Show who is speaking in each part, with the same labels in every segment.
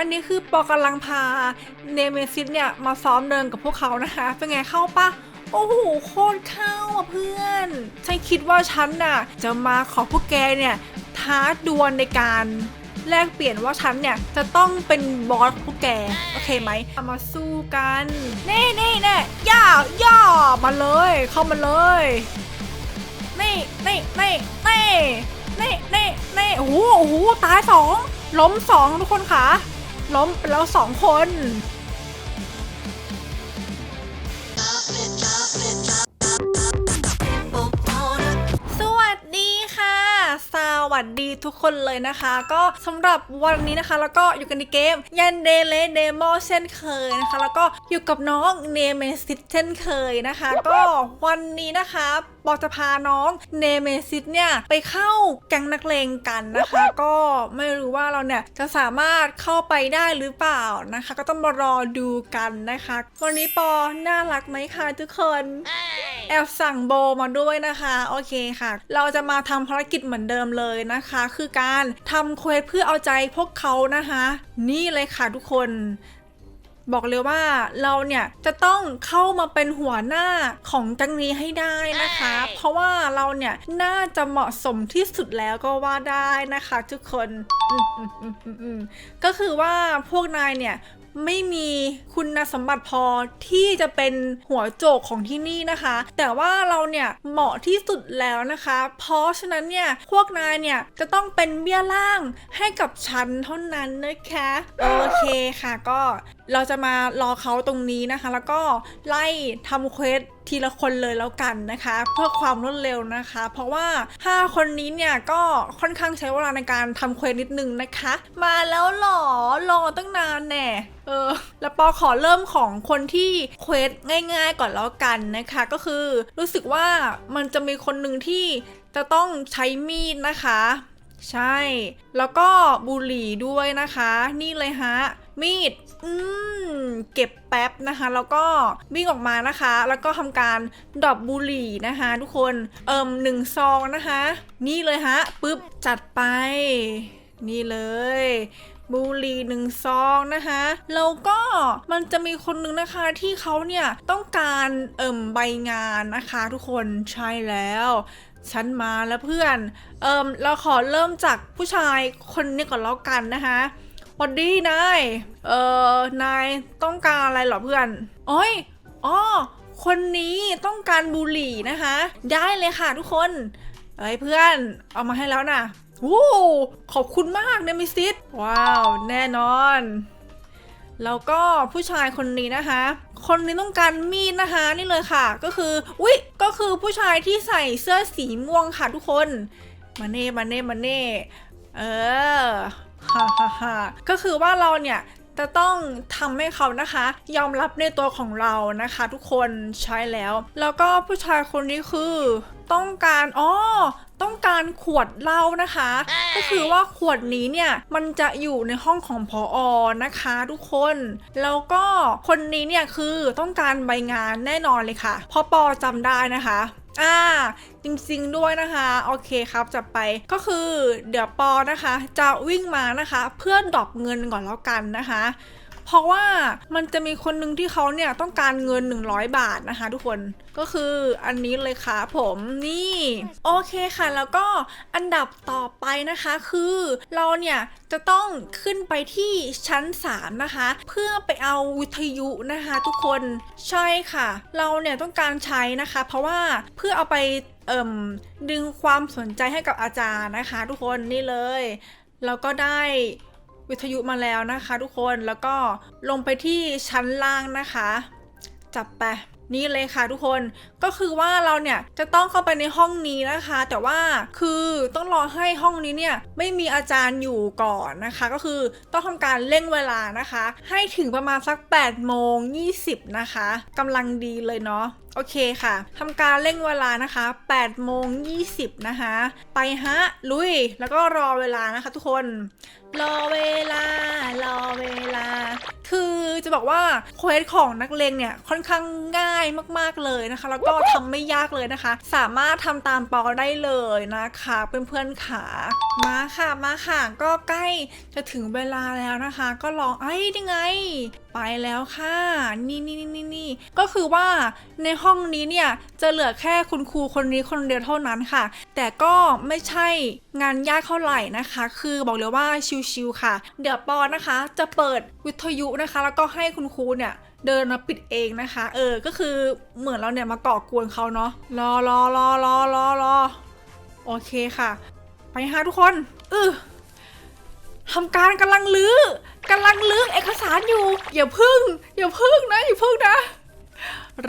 Speaker 1: อันนี้คือปอกำลังพาเนเมซิสเนี่ย มาซ้อมเดินกับพวกเขานะคะ เป็นไงเข้าปะโอ้โหโคตรเข้าอะเพื่อน ฉันคิดว่าฉันน่ะ จะมาขอพวกแกเนี่ย ท้าดวลในการแลกเปลี่ยนว่าฉันเนี่ย จะต้องเป็นบอสพวกแก โอเคไหมเอามาสู้กัน เน่เน่เน่ย่าย่ามาเลย เข้ามาเลยนี่นี่นี่นี่นี่นี่นี่โอ้โหโอ้โหตายสองล้มสองทุกคนค่ะ ล้มไปแล้วสองคน วัสดีทุกคนเลยนะคะ ก็สำหรับวันนี้นะคะ แล้วก็อยู่กันในเกมยันเดเลเดโมเช่นเคยนะคะ แล้วก็อยู่กับน้องเนเมซิสเช่นเคยนะคะ ก็วันนี้นะคะปอจะพาน้องเนเมซิสเนี่ยไปเข้าแก๊งนักเลงกันนะคะ ก็ไม่รู้ว่าเราเนี่ยจะสามารถเข้าไปได้หรือเปล่านะคะ ก็ต้องมารอดูกันนะคะ วันนี้ปอน่ารักไหมคะทุกคนแอบสั่งโบมาด้วยนะคะ โอเคค่ะ เราจะมาทำภารกิจเหมือนเดิมเลยนะคะ คือการทำเควสเพื่อเอาใจพวกเขานะคะ นี่เลยค่ะทุกคนบอกเลยว่าเราเนี่ยจะต้องเข้ามาเป็นหัวหน้าของแกังนี้ให้ได้นะคะ เพราะว่าเราเนี่ยน่าจะเหมาะสมที่สุดแล้วก็ว่าได้นะคะ ทุกคนอืมอืมอืมอืมอืมก็คือว่าพวกนายเนี่ย ไม่มีคุณสมบัติพอที่จะเป็นหัวโจกของที่นี่นะคะ แต่ว่าเราเนี่ยเหมาะที่สุดแล้วนะคะ เพราะฉะนั้นเนี่ยพวกนายเนี่ยจะต้องเป็นเบี้ยล่างให้กับฉันเท่านั้นนะคะ โอเคค่ะก็ เราจะมารอเขาตรงนี้นะคะ แล้วก็ไล่ทำเควสทีละคนเลยแล้วกันนะคะ เพื่อความรวดเร็วนะคะ เพราะว่า 5 คนนี้เนี่ยก็ค่อนข้างใช้เวลาในการทำเควสนิดนึงนะคะ มาแล้วหรอรอตั้งนานแน่เออแล้วปอขอเริ่มของคนที่เควสง่ายๆก่อนแล้วกันนะคะ ก็คือรู้สึกว่ามันจะมีคนหนึ่งที่จะต้องใช้มีดนะคะ ใช่ แล้วก็บุหรี่ด้วยนะคะ นี่เลยฮะมีด อืมเก็บแป๊บนะคะ แล้วก็วิ่งออกมานะคะ แล้วก็ทำการดรอปบุหรี่นะคะ ทุกคนเอิ่มหนึ่งซองนะคะ นี่เลยฮะปึ๊บจัดไป นี่เลยบุหรี่หนึ่งซองนะคะแล้วก็มันจะมีคนหนึ่งนะคะที่เขาเนี่ยต้องการเอิ่มใบงานนะคะ ทุกคนใช่แล้วฉันมาแล้วเพื่อน เอิ่มเราขอเริ่มจากผู้ชายคนนี้ก่อนแล้วกันนะคะ วัดดีนาย เอ่อ นายต้องการอะไรหรอเพื่อนโอ้ยอ๋อ คนนี้ต้องการบุหรี่นะคะ ได้เลยค่ะทุกคน เอ้ยเพื่อน เอามาให้แล้วนะวู้ขอบคุณมากเนมิซิสว้าว แน่นอน แล้วก็ผู้ชายคนนี้นะคะ คนนี้ต้องการมีดนะคะ นี่เลยค่ะ ก็คือ อุ๊ย ก็คือผู้ชายที่ใส่เสื้อสีม่วงค่ะทุกคน มาเน่ มาเน่ มาเน่ เออ ฮ่าฮ่าฮ่าก็คือว่าเราเนี่ยจะต้องทำให้เขานะคะ ยอมรับในตัวของเรานะคะ ทุกคนใช่แล้ว แล้วก็ผู้ชายคนนี้คือ ต้องการอ๋อต้องการขวดเหล้านะคะ ก็คือว่าขวดนี้เนี่ยมันจะอยู่ในห้องของพออนะคะทุกคน แล้วก็คนนี้เนี่ยคือต้องการใบงานแน่นอนเลยค่ะพอปอจำได้นะคะ อ่าจริงๆด้วยนะคะ โอเคครับจะไปก็คือเดี๋ยวปอนะคะ จะวิ่งมานะคะ เพื่อดรอปเงินก่อนแล้วกันนะคะ เพราะว่ามันจะมีคนหนึ่งที่เขาเนี่ยต้องการเงิน 100 บาทนะคะ ทุกคนก็คืออันนี้เลยค่ะผมนี่โอเคค่ะ แล้วก็อันดับต่อไปนะคะคือเราเนี่ยจะต้องขึ้นไปที่ชั้น 3 นะคะ เพื่อไปเอาวิทยุนะคะ ทุกคนใช่ค่ะ เราเนี่ยต้องการใช้นะคะ เพราะว่าเพื่อเอาไปเอ่มดึงความสนใจให้กับอาจารย์นะคะ ทุกคนนี่เลย เราก็ได้ วิทยุมาแล้วนะคะ ทุกคนแล้วก็ลงไปที่ชั้นล่างนะคะ จับไปนี่เลยค่ะทุกคนก็คือว่าเราเนี่ยจะต้องเข้าไปในห้องนี้นะคะ แต่ว่าคือต้องรอให้ห้องนี้เนี่ยไม่มีอาจารย์อยู่ก่อนนะคะ ก็คือต้องทำการเร่งเวลานะคะ ให้ถึงประมาณสัก8โมง20 นะคะกำลังดีเลยเนาะโอเคค่ะทำการเร่งเวลานะคะ8โมง20 นะคะ ไปฮะ ลุย แล้วก็รอเวลานะคะทุกคน รอเวลา รอเวลา คือจะบอกว่าเควสของนักเลงเนี่ย ค่อนข้างง่ายมากๆเลยนะคะ แล้วก็ทำไม่ยากเลยนะคะ สามารถทำตามปอได้เลยนะคะเพื่อนๆขามาค่ะมาค่ะ ก็ใกล้จะถึงเวลาแล้วนะคะ ก็ลองไอ้ยนี่ไง ไปแล้วค่ะ นี่นี่นี่นี่ก็คือว่าในห้องนี้เนี่ยจะเหลือแค่คุณครูคนนี้คนเดียวเท่านั้นค่ะ แต่ก็ไม่ใช่งานยากเท่าไหร่นะคะ คือบอกเลยว่าชิวๆค่ะ เดี๋ยวปอนะคะ จะเปิดวิทยุนะคะ แล้วก็ให้คุณครูเนี่ยเดินมาปิดเองนะคะ เออ ก็คือเหมือนเราเนี่ยมาก่อกวนเขาเนาะ รอรอรอรอรอรอโอเคค่ะ ไปฮะทุกคนเออทำการกำลังลื้อกำลังลื้อเอกสารอยู่ อย่าพึ่ง อย่าพึ่งนะ อย่าพึ่งนะ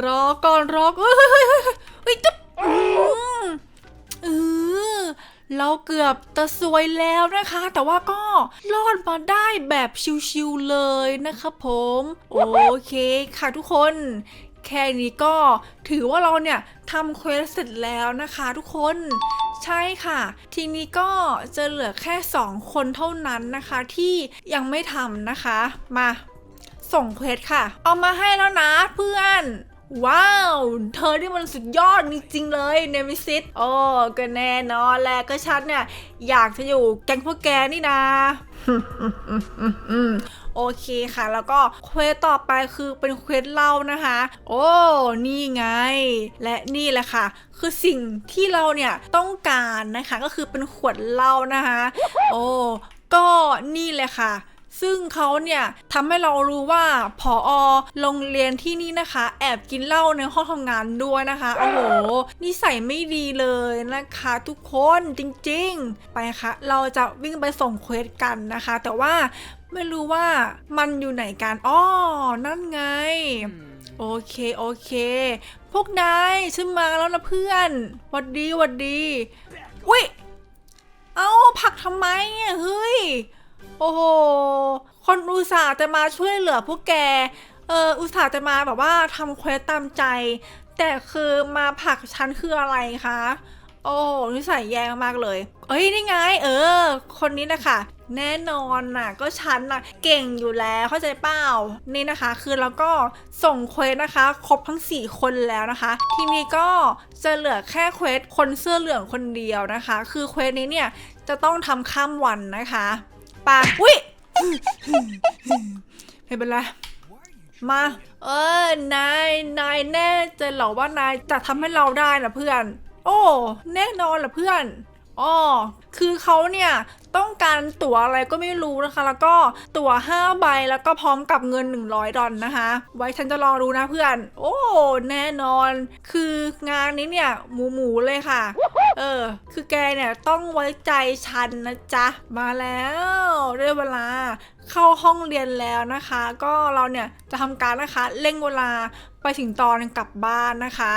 Speaker 1: รอก่อนรอเฮ้ยเฮ้ยเฮ้ยเฮ้ยจะอืมเออเราเกือบจะซวยแล้วนะคะ แต่ว่าก็รอดมาได้แบบชิวๆเลยนะครับผม โอเคค่ะทุกคนแค่นี้ก็ถือว่าเราเนี่ยทำเควสเสร็จแล้วนะคะทุกคนใช่ค่ะ ทีนี้ก็จะเหลือแค่ 2 คนเท่านั้นนะคะที่ยังไม่ทำนะคะ มาส่งเควสค่ะ เอามาให้แล้วนะเพื่อน ว้าว เธอนี่มันสุดยอดจริงๆเลยเนมิซิสโอ้ก็แน่นอนแหละก็ฉันเนี่ย อยากจะอยู่แก๊งพวกแกนี่นะโอเคค่ะ แล้วก็เควสต่อไปคือเป็นเควสเล่านะคะ โอ้นี่ไง และนี่แหละค่ะ คือสิ่งที่เราเนี่ยต้องการนะคะ ก็คือเป็นขวดเหล้านะคะ โอ้ก็นี่เลยค่ะ ซึ่งเขาเนี่ยทำให้เรารู้ว่าผอโรงเรียนที่นี่นะคะ แอบกินเหล้าในห้องทำงานด้วยนะคะ โอ้โหนิสัยไม่ดีเลยนะคะทุกคนจริงๆ ไปค่ะเราจะวิ่งไปส่งเควสกันนะคะ แต่ว่าไม่รู้ว่ามันอยู่ไหนกันอ้อนั่นไง โอเค โอเค พวกนายฉันมาแล้วนะเพื่อนหวัดดีหวัดดี อุ้ย เอาผลักทำไมอะเฮ้ย โอ้โห คนอุตส่าห์จะมาช่วยเหลือพวกแก เอออุตส่าห์จะมาแบบว่าทำเควสตามใจ แต่คือมาผักฉันคืออะไรคะ โอ้นิสัยแย่มากเลย เอ้ยนี่ไง เออ คนนี้นะคะแน่นอนน่ะ ก็ฉันน่ะเก่งอยู่แล้วเข้าใจเปล่านี่นะคะ คือเราก็ส่งเควสนะคะ ครบทั้ง 4 คนแล้วนะคะ ทีนี้ก็จะเหลือแค่เควสคนเสื้อเหลืองคนเดียวนะคะ คือเควสนี้เนี่ยจะต้องทำข้ามวันนะคะ ปาอุ้ยไม่เป็นไรมา เออนายนายแน่ใจเหรอว่านายจะทำให้เราได้นะเพื่อน โอ้ แน่นอนเหรอเพื่อนอ๋อ คือเขาเนี่ยต้องการตั๋วอะไรก็ไม่รู้นะคะ แล้วก็ตั๋ว5ใบแล้วก็พร้อมกับเงิน 100 ดอลนะคะ ไว้ฉันจะลอดูนะเพื่อน โอ้แน่นอน คืองานนี้เนี่ยหมูหมูๆเลยค่ะ เออ คือแกเนี่ยต้องไว้ใจฉันนะจ๊ะ มาแล้วได้เวลาเข้าห้องเรียนแล้วนะคะ ก็เราเนี่ยจะทำการนะคะเร่งเวลาไปถึงตอนกลับบ้านนะคะ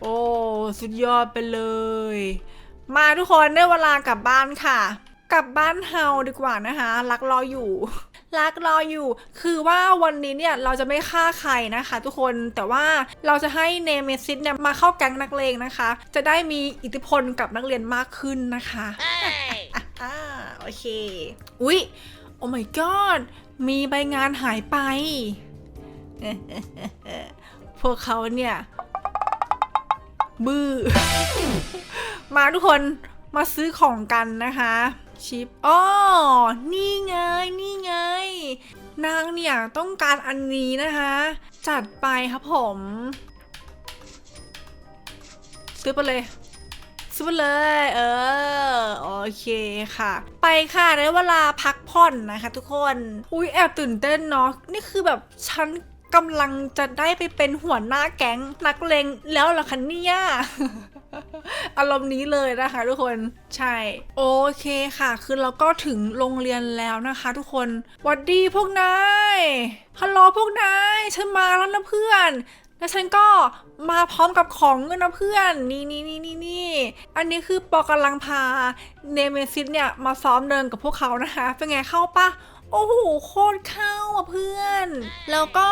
Speaker 1: โอ้สุดยอดไปเลย มาทุกคนได้เวลากลับบ้านค่ะ กลับบ้านเฮาดีกว่านะคะ รักรออยู่รักรออยู่ คือว่าวันนี้เนี่ยเราจะไม่ฆ่าใครนะคะ ทุกคน แต่ว่าเราจะให้เนเมซิสเนี่ยมาเข้าแก๊งนักเลงนะคะ จะได้มีอิทธิพลกับนักเรียนมากขึ้นนะคะอ่าโอเค อุ๊ย โอ้ my god มีใบงานหายไป พวกเขาเนี่ย บื้อ มาทุกคนมาซื้อของกันนะคะ ชิปอ๋อนี่ไง นี่ไง นางเนี่ยต้องการอันนี้นะคะ จัดไปครับผม ซื้อไปเลยซื้อไปเลย เออ โอเคค่ะ ไปค่ะได้เวลาพักผ่อนนะคะทุกคน อุ้ยแอบตื่นเต้นเนาะ นี่คือแบบฉันกำลังจะได้ไปเป็นหัวหน้าแก๊งนักเลงแล้วเหรอคะเนี่ย อารมณ์นี้เลยนะคะทุกคนใช่ โอเคค่ะ คือเราก็ถึงโรงเรียนแล้วนะคะ ทุกคนวัดดีพวกนายฮัลโหลพวกนายฉันมาแล้วนะเพื่อน แล้วฉันก็มาพร้อมกับของเงินนะเพื่อนนี่นี่นี่นี่นี่อันนี้คือปอกำลังพาเนเมซิสเนี่ยมาซ้อมเดินกับพวกเขานะคะ เป็นไงเข้าปะโอ้โหโคตรเข้าอะเพื่อน แล้วก็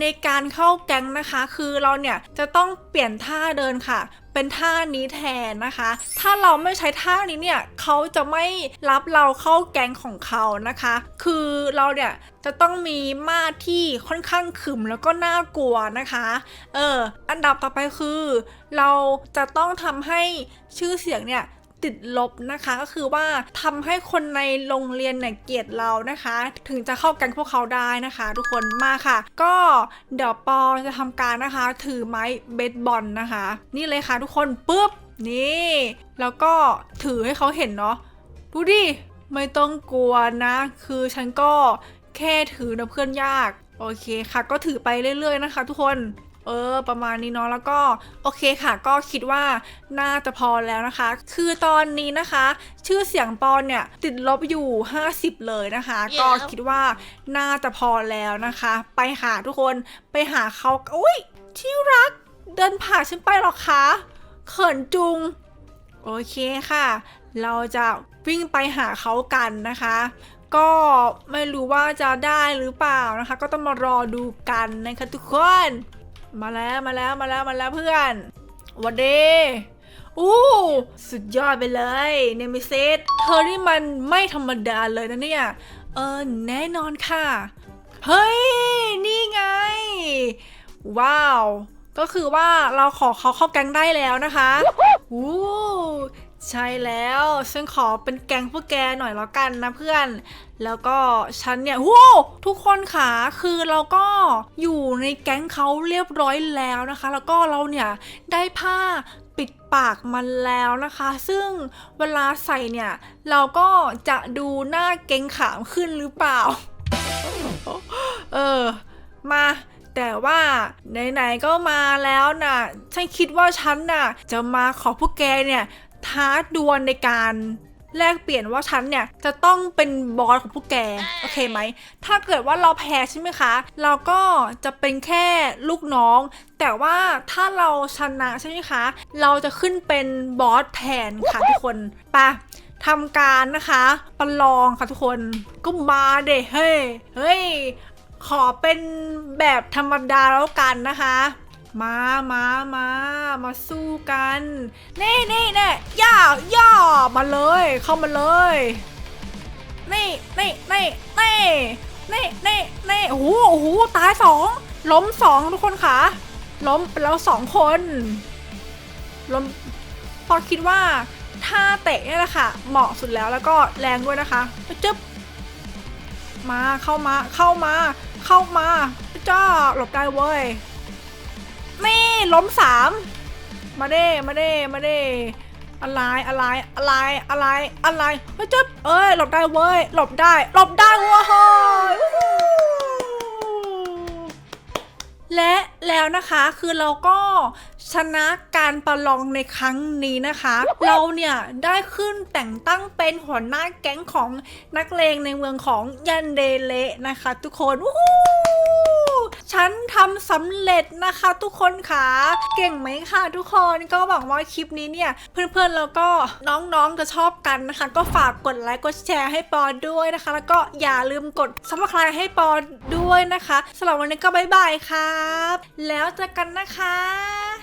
Speaker 1: ในการเข้าแก๊งนะคะ คือเราเนี่ยจะต้องเปลี่ยนท่าเดินค่ะ เป็นท่านี้แทนนะคะ ถ้าเราไม่ใช้ท่านี้เนี่ยเขาจะไม่รับเราเข้าแก๊งของเขานะคะ คือเราเนี่ยจะต้องมีมาดที่ค่อนข้างขึมแล้วก็น่ากลัวนะคะ เออ อันดับต่อไปคือ เราจะต้องทำให้ชื่อเสียงเนี่ย ติดลบนะคะ ก็คือว่าทำให้คนในโรงเรียนเนี่ยเกลียดเรานะคะ ถึงจะเข้ากันพวกเขาได้นะคะ ทุกคนมาค่ะ ก็เดี๋ยวปอจะทำการนะคะ ถือไม้เบสบอลนะคะ นี่เลยค่ะทุกคนปุ๊บนี่ แล้วก็ถือให้เขาเห็นเนาะดูดิไม่ต้องกลัวนะ คือฉันก็แค่ถือนะเพื่อนยาก โอเคค่ะ ก็ถือไปเรื่อยๆนะคะ ทุกคน เออ ประมาณนี้เนาะแล้วก็โอเคค่ะ ก็คิดว่าน่าจะพอแล้วนะคะ คือตอนนี้นะคะ ชื่อเสียงปอนเนี่ยติดลบอยู่ 50 เลยนะคะ ก็คิดว่าน่าจะพอแล้วนะคะ ไปหาทุกคนไปหาเขาอุ้ยที่รัก เดินผ่านฉันไปหรอคะเขินจุง โอเคค่ะ เราจะวิ่งไปหาเขากันนะคะก็ไม่รู้ว่าจะได้หรือเปล่านะคะ ก็ต้องมารอดูกันนะคะทุกคน มาแล้วมาแล้วมาแล้วมาแล้วเพื่อนวันเดอู้สุดยอดไปเลยเนมิเซตเธอนี่มันไม่ธรรมดาเลยนะเนี่ย เออแน่นอนค่ะ เฮ้ย นี่ไง ว้าว ก็คือว่าเราขอเขาเข้าแก๊งได้แล้วนะคะอู้ ใช่แล้ว ฉันขอเป็นแก๊งพวกแกหน่อยแล้วกันนะเพื่อน แล้วก็ฉันเนี่ยโว้ทุกคนค่ะคือเราก็อยู่ในแก๊งเขาเรียบร้อยแล้วนะคะ แล้วก็เราเนี่ยได้ผ้าปิดปากมันแล้วนะคะ ซึ่งเวลาใส่เนี่ย เราก็จะดูหน้าเกรงขามขึ้นหรือเปล่า เออ มาแต่ว่าไหนๆก็มาแล้วน่ะ ฉันคิดว่าฉันน่ะ จะมาขอพวกแกเนี่ย ท้าดวลในการแลกเปลี่ยนว่าฉันเนี่ยจะต้องเป็นบอสของพวกแก โอเคไหม ถ้าเกิดว่าเราแพ้ใช่ไหมคะ เราก็จะเป็นแค่ลูกน้อง แต่ว่าถ้าเราชนะใช่ไหมคะ เราจะขึ้นเป็นบอสแทนค่ะทุกคนไปะทำการนะคะ ประลองค่ะทุกคน ก็มาเด้เฮ้ย เฮ้ย ขอเป็นแบบธรรมดาแล้วกันนะคะ มามามามาสู้กัน นี่นี่นี่ย่าย่ามาเลย เข้ามาเลย นี่นี่นี่นี่นี่นี่นี่โอ้โหโอ้โหตายสองล้มสองทุกคนค่ะ ล้มไปแล้วสองคน ล้มพอคิดว่าท่าเตะเนี่ยแหละค่ะ เหมาะสุดแล้วแล้วก็แรงด้วยนะคะจึ๊บมาเข้ามาเข้ามา เข้ามาจ้าหลบได้เว้ย นี่ล้มสามมาเด้มาเด้มาเด้อะไรอะไรอะไรอะไรอะไรเฮ้ยจ๊บเอ้ยหลบได้เว้ยหลบได้หลบได้เว้ยวู้ฮู้และแล้วนะคะคือเราก็ชนะการประลองในครั้งนี้นะคะ เราเนี่ยได้ขึ้นแต่งตั้งเป็นหัวหน้าแก๊งของนักเลงในเมืองของยันเดเลนะคะ ทุกคนวู้ ฉันทำสำเร็จนะคะทุกคนค่ะเก่งไหมคะทุกคนก็หวังว่าคลิปนี้เนี่ยเพื่อนๆแล้วก็น้องๆจะชอบกันนะคะ ก็ฝากกดไลค์กดแชร์ให้ปอด้วยนะคะ แล้วก็อย่าลืมกดซับสไครต์ให้ปอด้วยนะคะสำหรับวันนี้ก็บ๊ายบายครับ แล้วเจอกันนะคะ